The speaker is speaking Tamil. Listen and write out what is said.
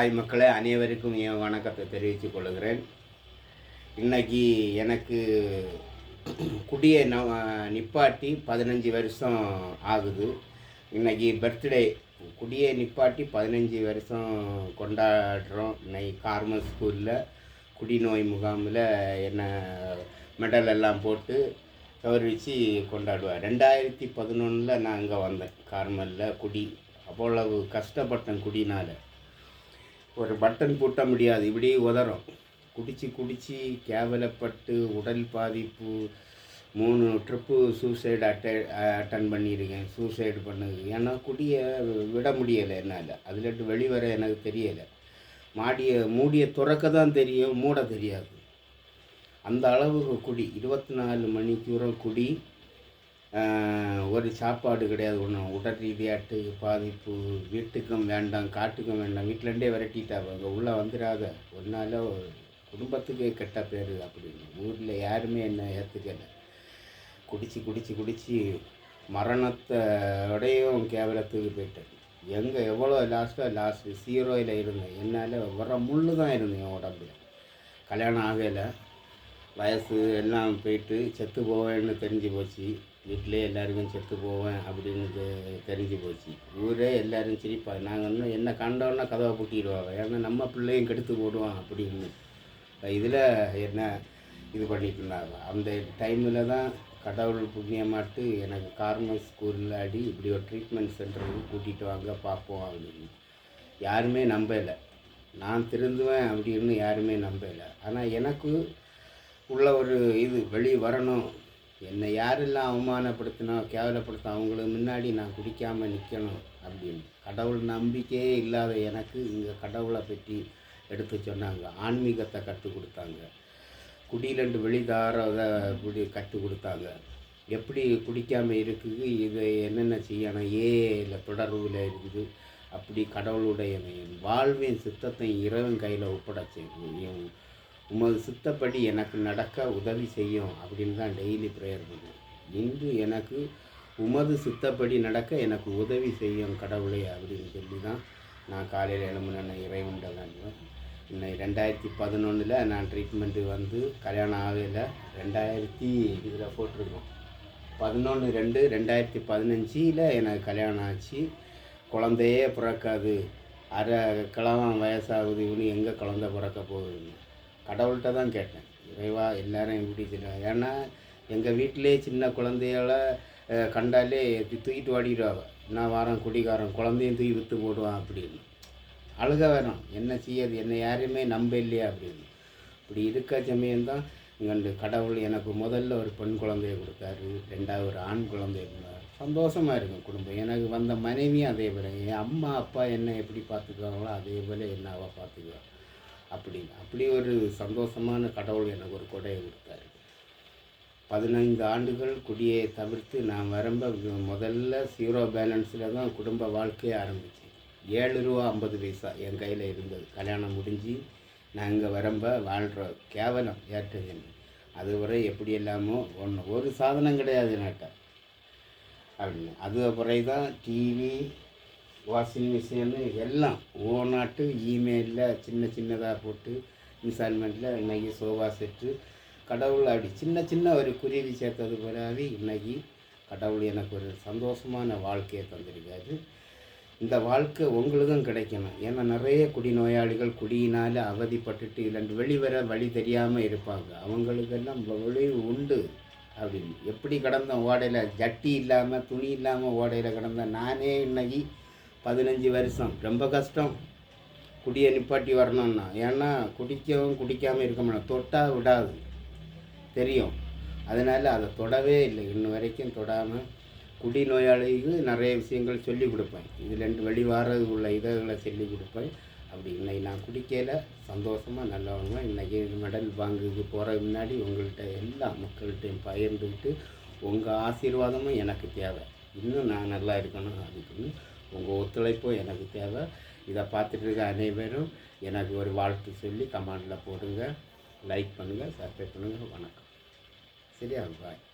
ஆய் மக்களை அனைவருக்கும் என் வணக்கத்தை தெரிவித்துக் கொள்கிறேன். இன்றைக்கி எனக்கு குடியை ந நிப்பாட்டி பதினஞ்சு வருஷம் ஆகுது. இன்றைக்கி பர்த்டே குடியை நிப்பாட்டி பதினஞ்சு வருஷம் கொண்டாடுறோம். இன்னைக்கு கார்மல் ஸ்கூலில் குடிநோய் முகாமில் என்ன மெடல் எல்லாம் போட்டு கௌரவிச்சு கொண்டாடுவேன் ரெண்டாயிரத்தி பதினொன்றில் நான் அங்கே வந்தேன் கார்மலில் குடி. அவ்வளவு கஷ்டப்பட்டேன் குடினால். ஒரு பட்டன் பூட்ட முடியாது. இப்படி உதறும். குடிச்சு குடிச்சு கேவலப்பட்டு உடல் பாதிப்பு. மூணு ட்ரிப்பு சூசைடு அட்டை அட்டன் பண்ணியிருக்கேன். சூசைடு பண்ணுது. ஏன்னா குடியை விட முடியலை என்னால். அதுலேட்டு வெளிவர எனக்கு தெரியலை. மாடியை மூடியை துறக்க தான் தெரியும். மூட தெரியாது. அந்த அளவுக்கு குடி. இருபத்தி நாலு மணிக்கூறம் குடி. ஒரு சாப்பாடு கிடையாது ஒன்றும் உடல் ரீதியாட்டு பாதிப்பு வீட்டுக்கும் வேண்டாம் காட்டுக்கும் வேண்டாம் வீட்டிலேருந்தே விரட்டிட்டாங்க அங்கே உள்ளே வந்துடாத. ஒன்றால் குடும்பத்துக்கு கெட்ட பேர் அப்படின்னு. ஊரில் யாருமே என்ன ஏற்றுக்கலை குடிச்சு குடிச்சு குடிச்சு மரணத்தோடையும் கேவலத்துக்கு போயிட்டேன். எங்கே எவ்வளோ லாஸ்ட்டாக லாஸ்ட்டு சீரோயில் இருந்தேன். என்னால் வர முள்ளு தான் இருந்தேன் என் உடம்புல. கல்யாணம் ஆகலை. வயசு எல்லாம் போயிட்டு செத்து போவேன்னு தெரிஞ்சு போச்சு. வீட்டிலே எல்லாருக்கும் செத்து போவேன் அப்படின்னு தெ- தெரிஞ்சு போச்சு. ஊரே எல்லோரும் சிரிப்பாங்க நாங்கள் இன்னும் என்ன கண்டோன்னா கதவை பூட்டிடுவாங்க. ஏன்னா நம்ம பிள்ளையும் கெடுத்து போடுவான் அப்படின்னு. இதில் என்ன இது பண்ணிட்டு இருந்தாங்க. அந்த டைமில் தான் கடவுள் புண்ணியமாட்டு எனக்கு கார்மல் ஸ்கூலில் அடி இப்படி ஒரு ட்ரீட்மெண்ட் சென்டருக்கு கூட்டிகிட்டு வாங்க பார்ப்போம் அப்படின்னு. யாருமே நம்பலை. நான் திருந்துவேன் அப்படின்னு யாருமே நம்பலை. ஆனால் எனக்கு உள்ள ஒரு இது வெளியே வரணும். என்னை யாரெல்லாம் அவமானப்படுத்தினா கேவலப்படுத்த அவங்களுக்கு முன்னாடி நான் குடிக்காமல் நிற்கணும் அப்படின்னு. கடவுள் நம்பிக்கையே இல்லாத எனக்கு இங்கே கடவுளை பற்றி எடுத்து சொன்னாங்க. ஆன்மீகத்தை கற்றுக் கொடுத்தாங்க. குடியிலண்டு வெளிதாரதை இப்படி கற்றுக் கொடுத்தாங்க. எப்படி குடிக்காமல் இருக்குது இதை என்னென்ன செய்யணும் ஏல தொடர்பில் இருக்குது அப்படி கடவுளுடைய வாழ்வின் சித்தத்தை இறைவன் கையில் ஒப்படைச்சேன். உமது சித்தப்படி எனக்கு நடக்க உதவி செய்யும் அப்படின்னு தான் டெய்லி ப்ரேயர் பண்ணுவேன். இன்று எனக்கு உமது சித்தப்படி நடக்க எனக்கு உதவி செய்யும் கடவுளே அப்படின்னு சொல்லி தான் நான் காலையில் எழும்புன இறைவன்ட வேண்டுவேன் இன்னைக்கு ரெண்டாயிரத்தி பதினொன்றில் நான் ட்ரீட்மெண்ட்டு வந்து கல்யாணம் ஆகல. ரெண்டாயிரத்தி இதில் போட்டிருக்கோம். பதினொன்று ரெண்டு ரெண்டாயிரத்தி பதினஞ்சில் எனக்கு கல்யாணம் ஆச்சு. குழந்தையே பிறக்காது. அரை கிழவன் வயசாகுது இவனு எங்கே குழந்தை பிறக்க போகுதுன்னு. கடவுள்கிட்ட தான் கேட்டேன். இறைவா எல்லோரும் எப்படி தெரியும் ஏன்னா எங்கள் வீட்டிலே சின்ன குழந்தைகள கண்டாலே தூக்கிட்டு ஓடிடுவாங்க. நான் வாரம் குடிகாரன் குழந்தையும் தூக்கி விற்று போடுவான் அப்படின்னு. அழுக வேணும். என்ன செய்யாது என்னை யாரையுமே நம்ப இல்லையா அப்படின்னு. இப்படி இருக்க சமயம்தான் இங்கே கடவுள் எனக்கு முதல்ல ஒரு பெண் குழந்தைய கொடுத்தாரு. ரெண்டாவது ஒரு ஆண் குழந்தைய கொடுத்தாரு. சந்தோஷமாக இருக்கும் குடும்பம். எனக்கு வந்த மனைவியும் அதே போல். என் அம்மா அப்பா என்ன எப்படி பார்த்துக்குவாங்களோ அதே போல் என்ன அவள் அப்படின்னு. அப்படி ஒரு சந்தோஷமான கடவுள் எனக்கு ஒரு கொடையை கொடுத்தாரு. பதினைந்து ஆண்டுகள் குடியை தவிர்த்து நான் வரம்ப முதல்ல ஜீரோ பேலன்ஸில் தான் குடும்ப வாழ்க்கையை ஆரம்பித்தேன். ஏழு ரூபா ஐம்பது பைசா என் கையில் இருந்தது. கல்யாணம் முடிஞ்சு நான் இங்கே வரம்ப வாழ்கிறோம் கேவலம் ஏற்றது அதுவரை எப்படி இல்லாமோ ஒன்று ஒரு சாதனம் கிடையாது நாட்டை அப்படின்னு. அது பிறகு தான் டிவி வாஷிங் மிஷினு எல்லாம். ஓநாட்டு இமெயிலில் சின்ன சின்னதாக போட்டு இன்ஸ்டால்மெண்ட்டில் இன்றைக்கி சோஃபா செட்டு. கடவுள் அப்படி சின்ன சின்ன ஒரு குருவி சேர்த்தது பிறகு இன்றைக்கி கடவுள் எனக்கு ஒரு சந்தோஷமான வாழ்க்கையை தந்திருக்காரு. இந்த வாழ்க்கை உங்களுக்கும் கிடைக்கணும். ஏன்னா நிறைய குடிநோயாளிகள் குடியினால் அவதிப்பட்டுட்டு இல்லை வெளிவர வழி தெரியாமல் இருப்பாங்க. அவங்களுக்கெல்லாம் வழி உண்டு அப்படின்னு. எப்படி கடந்த ஓடையில் ஜட்டி இல்லாமல் துணி இல்லாமல் ஓடையில் கிடந்த நானே இன்னைக்கு பதினஞ்சு வருஷம். ரொம்ப கஷ்டம். குடியை நிப்பாட்டி வரணும்னா. ஏன்னா குடிக்கவும் குடிக்காமல் இருக்க முடியும் தொட்டால் விடாது. தெரியும். அதனால் அதை தொடவே இல்லை. இன்ன வரைக்கும் தொடாமல் குடிநோயாளிக்கு நிறைய விஷயங்கள் சொல்லி கொடுப்பேன். இதுலேருந்து வெளிவாரது உள்ள இதழ்களை சொல்லி கொடுப்பேன். அப்படி இன்னைக்கு நான் குடிக்கையில் சந்தோஷமாக நல்லவங்க. இன்றைக்கி மெடல் வாங்குக்கு போகிற முன்னாடி உங்கள்கிட்ட எல்லா மக்கள்கிட்டையும் பகிர்ந்துக்கிட்டு உங்கள் ஆசீர்வாதமும் எனக்கு தேவை. இன்னும் நான் நல்லா இருக்கணும். அதுக்குன்னு உங்கள் ஒத்துழைப்பும் எனக்கு தேவை. இதை பார்த்துட்டு இருக்க அனைவரும் எனக்கு ஒரு வாழ்த்து சொல்லி கமெண்டில் போடுங்க. லைக் பண்ணுங்கள் சப்ஸ்கிரைப் பண்ணுங்கள் வணக்கம். சரியா? பாய்